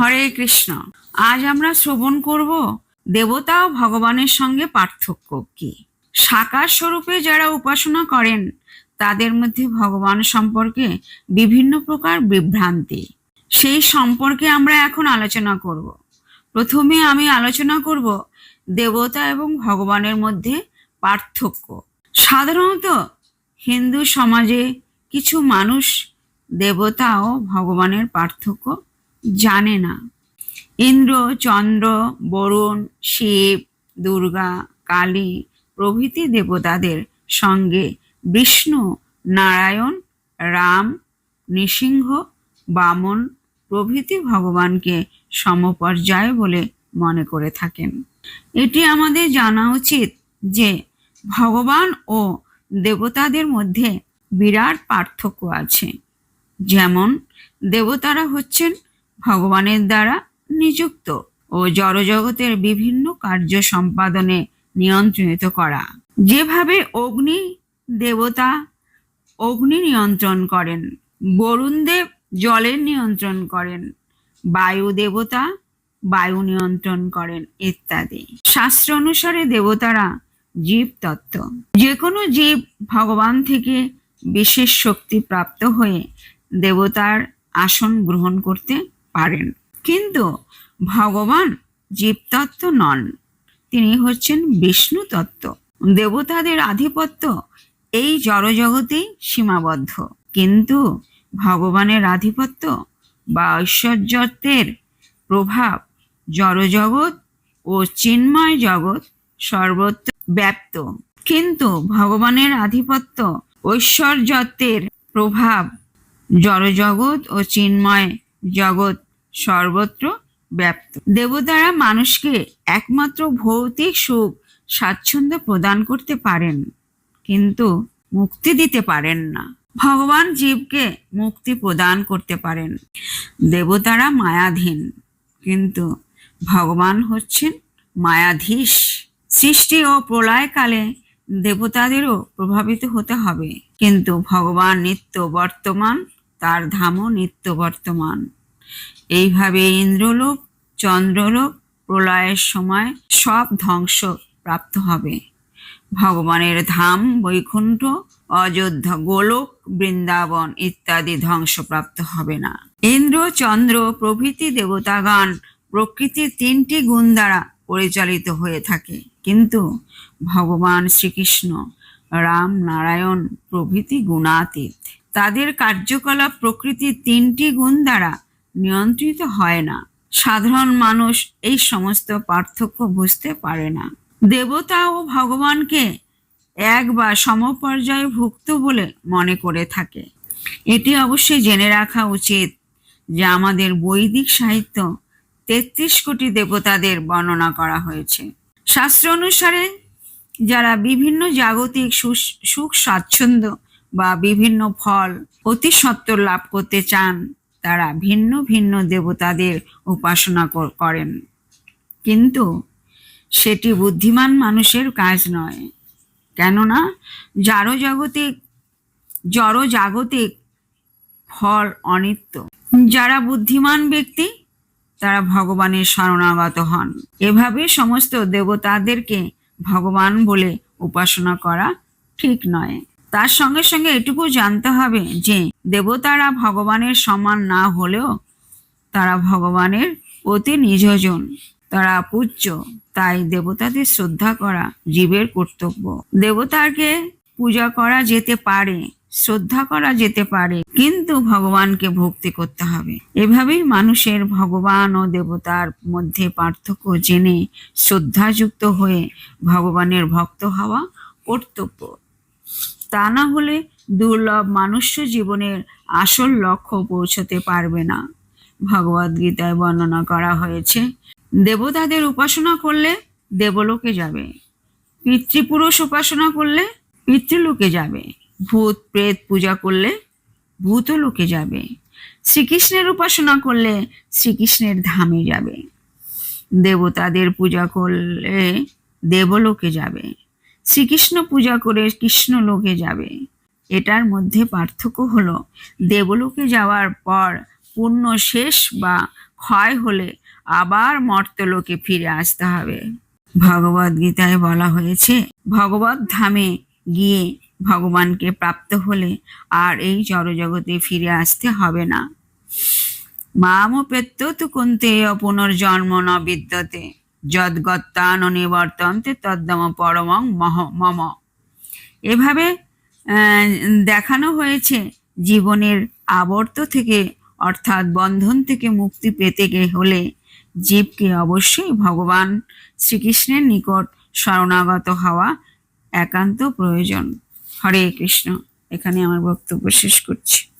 হরে কৃষ্ণ। আজ আমরা শ্রবণ করব দেবতা ও ভগবানের সঙ্গে পার্থক্য কি। সাকার স্বরূপে যারা উপাসনা করেন, তাদের মধ্যে ভগবান সম্পর্কে বিভিন্ন প্রকার বিভ্রান্তি। সেই সম্পর্কে আমরা এখন আলোচনা করব। প্রথমে আমি আলোচনা করব দেবতা এবং ভগবানের মধ্যে পার্থক্য। সাধারণত হিন্দু সমাজে কিছু মানুষ দেবতা ও ভগবানের পার্থক্য জানে না। ইন্দ্র, চন্দ্র, বরুণ, শিব, দুর্গা, কালী প্রভৃতি দেবতাদের সঙ্গে বিষ্ণু, নারায়ণ, রাম, নৃসিংহ, বামন প্রভৃতি ভগবানকে সমপর্যায় বলে মনে করে থাকেন। এটি আমাদের জানা উচিত যে ভগবান ও দেবতাদের মধ্যে বিরাট পার্থক্য আছে। যেমন দেবতারা হচ্ছেন ভগবানের দ্বারা নিযুক্ত ও জড়জগতের বিভিন্ন কার্য সম্পাদনে নিয়ন্ত্রিত করা। যেভাবে অগ্নি দেবতা অগ্নি নিয়ন্ত্রণ করেন বরুণদেব জলের নিয়ন্ত্রণ করেন, বায়ু দেবতা বায়ু নিয়ন্ত্রণ করেন ইত্যাদি। শাস্ত্র অনুসারে দেবতারা জীব তত্ত্ব যে কোনো জীব ভগবান থেকে বিশেষ শক্তি প্রাপ্ত হয়ে দেবতার আসন গ্রহণ করতে পারেন। কিন্তু ভগবান জীবতত্ত্ব নন। তিনি হচ্ছেন বিষ্ণু তত্ত্ব দেবতাদের আধিপত্য এই জড়জগতেই সীমাবদ্ধ। কিন্তু ভগবানের আধিপত্য বা ঐশ্বর্যত্বের প্রভাব জড়জগৎ ও চিন্ময় জগৎ সর্বত্র ব্যাপ্ত। কিন্তু ভগবানের আধিপত্য ঐশ্বর্যত্বের প্রভাব জড়জগৎ ও চিন্ময় জগৎ সর্বত্র ব্যাপ্ত। দেবতারা মানুষকে একমাত্র ভৌতিক সুখ স্বাচ্ছন্দ্য প্রদান করতে পারেন, কিন্তু মুক্তি দিতে পারেন না। ভগবান জীবকে মুক্তি প্রদান করতে পারেন। দেবতারা মায়াধীন, কিন্তু ভগবান হচ্ছেন মায়াধীশ। সৃষ্টি ও প্রলয়কালে দেবতাদেরও প্রভাবিত হতে হবে, কিন্তু ভগবান নিত্য বর্তমান, তার ধামও নিত্য বর্তমান। এইভাবে ইন্দ্রলোক, চন্দ্রলোক প্রলয়ের সময় সব ধ্বংস প্রাপ্ত হবে। ভগবানের ধাম, বৈকুণ্ঠ, অযোধ্যা, গোলক, বৃন্দাবন ইত্যাদি ধ্বংসপ্রাপ্ত হবে না। ইন্দ্র, চন্দ্র প্রভৃতি দেবতাগণ প্রকৃতির তিনটি গুণ দ্বারা পরিচালিত হয়ে থাকে। কিন্তু ভগবান শ্রীকৃষ্ণ, রাম নারায়ণ প্রভৃতি গুণাতীত। তাদের কার্যকলাপ প্রকৃতির তিনটি গুণ দ্বারা নিয়ন্ত্রিত হয় না। সাধারণ মানুষ এই সমস্ত পার্থক্য বুঝতে পারে না। দেবতা ও ভগবানকে এক বা সমপর্যায়ে ভুক্ত বলে মনে করে থাকে। এটি অবশ্যই জেনে রাখা উচিত যে আমাদের বৈদিক সাহিত্য তেত্রিশ কোটি দেবতাদের বর্ণনা করা হয়েছে। শাস্ত্র অনুসারে যারা বিভিন্ন জাগতিক সুখ স্বাচ্ছন্দ্য বা বিভিন্ন ফল অতি সত্বর লাভ করতে চান তারা ভিন্ন ভিন্ন দেবতাদের উপাসনা করেন। কিন্তু সেটি বুদ্ধিমান মানুষের কাজ নয়। কেননা যারো জাগতিক জড় জাগতিক ফল অনিত্য। যারা বুদ্ধিমান ব্যক্তি, তারা ভগবানের শরণাগত হন। এভাবে সমস্ত দেবতাদেরকে ভগবান বলে উপাসনা করা ঠিক নয়। তার সঙ্গে সঙ্গে এটুকু জানতে হবে যে দেবতারা ভগবানের সমান না হলেও তারা ভগবানের অতি নিজজন তারা পূজ্য। তাই দেবতাদের শ্রদ্ধা করা জীবের কর্তব্য। দেবতাকে পূজা করা যেতে পারে, শ্রদ্ধা করা যেতে পারে, কিন্তু ভগবানকে ভক্তি করতে হবে। এভাবেই মানুষের ভগবান ও দেবতার মধ্যে পার্থক্য জেনে শ্রদ্ধাযুক্ত হয়ে ভগবানের ভক্ত হওয়া কর্তব্য। তা না হলে দুর্লভ মানুষ্য জীবনের আসল লক্ষ্য পৌঁছতে পারবে না। ভগবদ গীতায় বর্ণনা করা হয়েছে, দেবতাদের উপাসনা করলে দেবলোকে যাবে। পিতৃপুরুষ উপাসনা করলে পিতৃলোকে যাবে। ভূত, প্রেত পূজা করলে ভূতলোকে যাবে। শ্রীকৃষ্ণের উপাসনা করলে শ্রীকৃষ্ণের ধামে যাবে। দেবতাদের পূজা করলে দেবলোকে যাবে। শ্রীকৃষ্ণ পূজা করে কৃষ্ণ লোকে যাবে। এটার মধ্যে পার্থক্য হলো, দেবলোকে যাওয়ার পর পুণ্য শেষ বা ক্ষয় হলে আবার মর্তলোকে ফিরে আসতে হবে। ভগবদ গীতায় বলা হয়েছে, ভগবত ধামে গিয়ে ভগবানকে প্রাপ্ত হলে আর এই জড়জগতে ফিরে আসতে হবে না। মামোপেত্য তু কুন্তে পুনর্জন্ম ন বিদ্যতে। যদ্গত্তান নিবর্তন্তে তদ্দম পরমং মহ, মম। এভাবে দেখানো হয়েছে জীবনের আবর্ত থেকে, অর্থাৎ বন্ধন থেকে মুক্তি পেতে হলে জীবকে অবশ্যই ভগবান শ্রীকৃষ্ণের নিকট শরণাগত হওয়া একান্ত প্রয়োজন। হরে কৃষ্ণ। এখানে আমার বক্তব্য শেষ করছি।